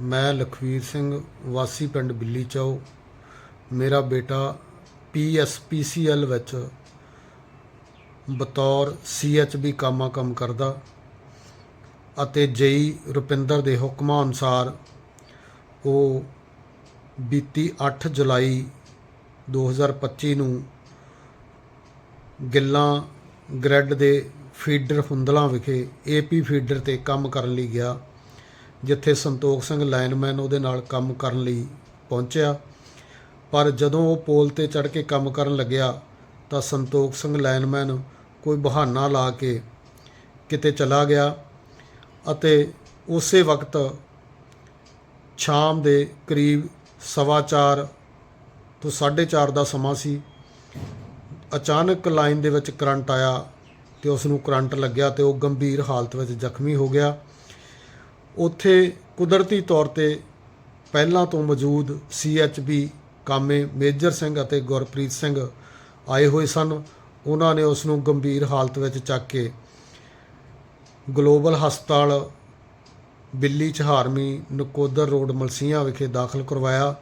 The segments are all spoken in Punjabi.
ਮੈਂ ਲਖਵੀਰ ਸਿੰਘ, ਵਾਸੀ ਪਿੰਡ ਬਿੱਲੀ ਚੌ ਮੇਰਾ ਬੇਟਾ ਪੀਐਸਪੀਸੀਐਲ ਵਿੱਚ ਬਤੌਰ ਸੀਐਚਬੀ ਕਾਮਾ ਕੰਮ ਕਰਦਾ ਅਤੇ ਜਈ ਰੁਪਿੰਦਰ ਦੇ ਹੁਕਮਾਂ ਅਨੁਸਾਰ ਉਹ ਬੀਤੀ 8 ਜੁਲਾਈ 2025 ਨੂੰ ਗਿੱਲਾਂ ਗ੍ਰੈਡ ਦੇ ਫੀਡਰ ਹੁੰਦਲਾ ਵਿਖੇ ਏਪੀ ਫੀਡਰ ਤੇ ਕੰਮ ਕਰਨ ਲਈ ਗਿਆ। ਜਿੱਥੇ ਸੰਤੋਖ ਸਿੰਘ ਲਾਈਨਮੈਨ ਉਹਦੇ ਨਾਲ ਕੰਮ ਕਰਨ ਲਈ ਪਹੁੰਚਿਆ। ਪਰ ਜਦੋਂ ਉਹ ਪੋਲ ਤੇ ਚੜ ਕੇ ਕੰਮ ਕਰਨ ਲੱਗਿਆ ਤਾਂ ਸੰਤੋਖ ਸਿੰਘ ਲਾਈਨਮੈਨ ਕੋਈ ਬਹਾਨਾ ਲਾ ਕੇ ਕਿਤੇ ਚਲਾ ਗਿਆ ਅਤੇ ਉਸੇ ਵਕਤ ਸ਼ਾਮ ਦੇ ਕਰੀਬ ਸਵਾ ਚਾਰ ਤੋਂ 4:30 ਦਾ ਸਮਾਂ ਸੀ। ਅਚਾਨਕ ਲਾਈਨ ਦੇ ਵਿੱਚ ਕਰੰਟ ਆਇਆ ਤੇ ਉਸ ਨੂੰ ਕਰੰਟ ਲੱਗਿਆ ਤੇ ਉਹ ਗੰਭੀਰ ਹਾਲਤ ਵਿੱਚ ਜ਼ਖਮੀ ਹੋ ਗਿਆ। ਉੱਥੇ ਕੁਦਰਤੀ ਤੌਰ ਤੇ ਪਹਿਲਾਂ ਤੋਂ ਮੌਜੂਦ ਸੀਐਚਬੀ ਕਾਮੇ ਮੇਜਰ ਸਿੰਘ ਅਤੇ ਗੁਰਪ੍ਰੀਤ ਸਿੰਘ ਆਏ ਹੋਏ ਸਨ। ਉਹਨਾਂ ਨੇ ਉਸ ਨੂੰ ਗੰਭੀਰ ਹਾਲਤ ਵਿੱਚ ਚੱਕ ਕੇ ਗਲੋਬਲ ਹਸਪਤਾਲ ਬਿੱਲੀ ਚਹਾਰਮੀ ਨਕੋਦਰ ਰੋਡ ਮਲਸੀਆਂ ਵਿਖੇ ਦਾਖਲ ਕਰਵਾਇਆ,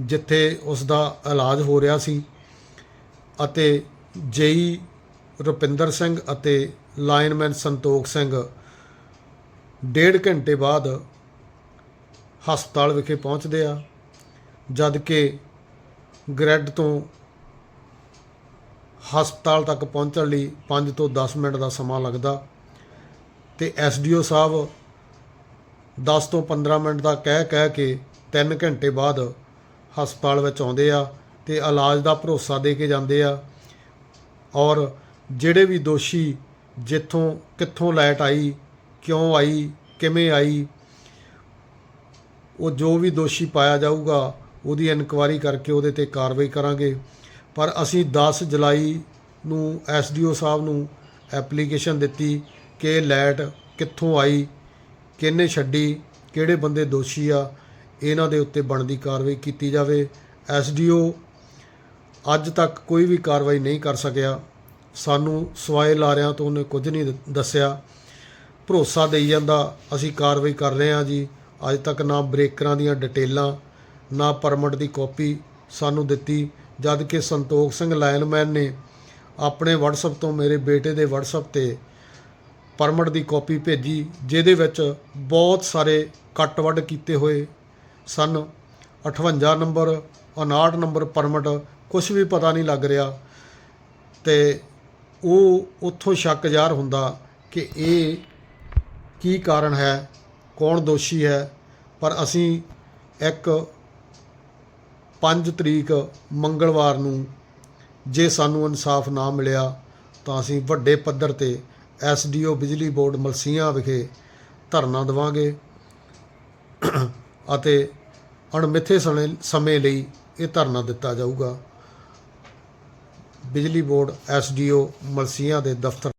ਜਿੱਥੇ ਉਸ ਦਾ ਇਲਾਜ ਹੋ ਰਿਹਾ ਸੀ ਅਤੇ ਜੇਈ ਰੁਪਿੰਦਰ ਸਿੰਘ ਅਤੇ ਲਾਈਨਮੈਨ ਸੰਤੋਖ ਸਿੰਘ ਡੇਢ ਘੰਟੇ ਬਾਅਦ ਹਸਪਤਾਲ ਵਿਖੇ ਪਹੁੰਚਦੇ ਆ, ਜਦ ਕਿ ਗ੍ਰੈਡ ਤੋਂ ਹਸਪਤਾਲ ਤੱਕ ਪਹੁੰਚਣ ਲਈ 5 ਤੋਂ 10 ਮਿੰਟ ਦਾ ਸਮਾਂ ਲੱਗਦਾ ਤੇ ਐਸਡੀਓ ਸਾਹਿਬ 10 ਤੋਂ 15 ਮਿੰਟ ਦਾ ਕਹਿ ਕਹਿ ਕੇ 3 ਘੰਟੇ ਬਾਅਦ ਹਸਪਤਾਲ ਵਿੱਚ ਆਉਂਦੇ ਆ ਤੇ ਇਲਾਜ ਦਾ ਭਰੋਸਾ ਦੇ ਕੇ ਜਾਂਦੇ ਆ ਔਰ ਜਿਹੜੇ ਵੀ ਦੋਸ਼ੀ ਜਿੱਥੋਂ ਕਿੱਥੋਂ ਲਾਈਟ ਆਈ ਕਿਉਂ ਆਈ, ਕਿਵੇਂ ਆਈ? ਉਹ ਜੋ ਵੀ ਦੋਸ਼ੀ ਪਾਇਆ ਜਾਊਗਾ, ਉਹਦੀ ਇਨਕੁਆਇਰੀ ਕਰਕੇ ਉਹਦੇ ਤੇ ਕਾਰਵਾਈ ਕਰਾਂਗੇ। ਪਰ ਅਸੀਂ 10 ਜੁਲਾਈ ਨੂੰ ਐਸਡੀਓ ਸਾਹਿਬ ਨੂੰ ਐਪਲੀਕੇਸ਼ਨ ਦਿੱਤੀ ਕਿ ਲੈਟ ਕਿੱਥੋਂ ਆਈ, ਕਿਹਨੇ ਛੱਡੀ, ਕਿਹੜੇ ਬੰਦੇ ਦੋਸ਼ੀ ਆ, ਇਹਨਾਂ ਦੇ ਉੱਤੇ ਬਣਦੀ ਕਾਰਵਾਈ ਕੀਤੀ ਜਾਵੇ। ਐਸਡੀਓ ਅੱਜ ਤੱਕ ਕੋਈ ਵੀ ਕਾਰਵਾਈ ਨਹੀਂ ਕਰ ਸਕਿਆ। ਸਾਨੂੰ ਸਵਾਏ ਲਾਰਿਆਂ ਤੋਂ ਉਹਨੇ ਕੁਝ ਨਹੀਂ ਦ- ਦੱਸਿਆ। ਭਰੋਸਾ ਦੇਈ ਜਾਂਦਾ, ਅਸੀਂ ਕਾਰਵਾਈ ਕਰ ਰਹੇ ਹਾਂ ਜੀ। ਅੱਜ ਤੱਕ ਨਾ ਬ੍ਰੇਕਰਾਂ ਦੀਆਂ ਡਿਟੇਲਾਂ, ਨਾ ਪਰਮਿਟ ਦੀ ਕਾਪੀ ਸਾਨੂੰ ਦਿੱਤੀ, ਜਦ ਕਿ ਸੰਤੋਖ ਸਿੰਘ ਲਾਇਨਮੈਨ ਨੇ ਆਪਣੇ WhatsApp ਤੋਂ ਮੇਰੇ ਬੇਟੇ ਦੇ WhatsApp ਤੇ ਪਰਮਿਟ ਦੀ ਕਾਪੀ ਭੇਜੀ, ਜਿਹਦੇ ਵਿੱਚ ਬਹੁਤ ਸਾਰੇ ਕੱਟ ਵੱਢ ਕੀਤੇ ਹੋਏ ਸਨ। 58 ਨੰਬਰ 59 ਨੰਬਰ ਪਰਮਿਟ ਕੁਝ ਵੀ ਪਤਾ ਨਹੀਂ ਲੱਗ ਰਿਹਾ। ਤੇ ਉਹ ਉੱਥੋਂ ਸ਼ੱਕ ਜ਼ਾਹਰ ਹੁੰਦਾ ਕਿ ਇਹ ਕੀ ਕਾਰਨ ਹੈ, ਕੌਣ ਦੋਸ਼ੀ ਹੈ, ਪਰ ਅਸੀਂ ਇੱਕ 5 ਤਰੀਕ ਮੰਗਲਵਾਰ ਨੂੰ ਜੇ ਸਾਨੂੰ ਇਨਸਾਫ ਨਾ ਮਿਲਿਆ ਤਾਂ ਅਸੀਂ ਵੱਡੇ ਪੱਧਰ ਤੇ ਐਸਡੀਓ ਬਿਜਲੀ ਬੋਰਡ ਮਲਸੀਆਂ ਵਿਖੇ ਧਰਨਾ ਦੇਵਾਂਗੇ ਅਤੇ ਅਣਮਿੱਥੇ ਸਮੇਂ ਸਮੇਂ ਲਈ ਇਹ ਧਰਨਾ ਦਿੱਤਾ ਜਾਊਗਾ। ਬਿਜਲੀ ਬੋਰਡ ਐਸਡੀਓ ਮਲਸੀਆਂ ਦੇ ਦਫ਼ਤਰ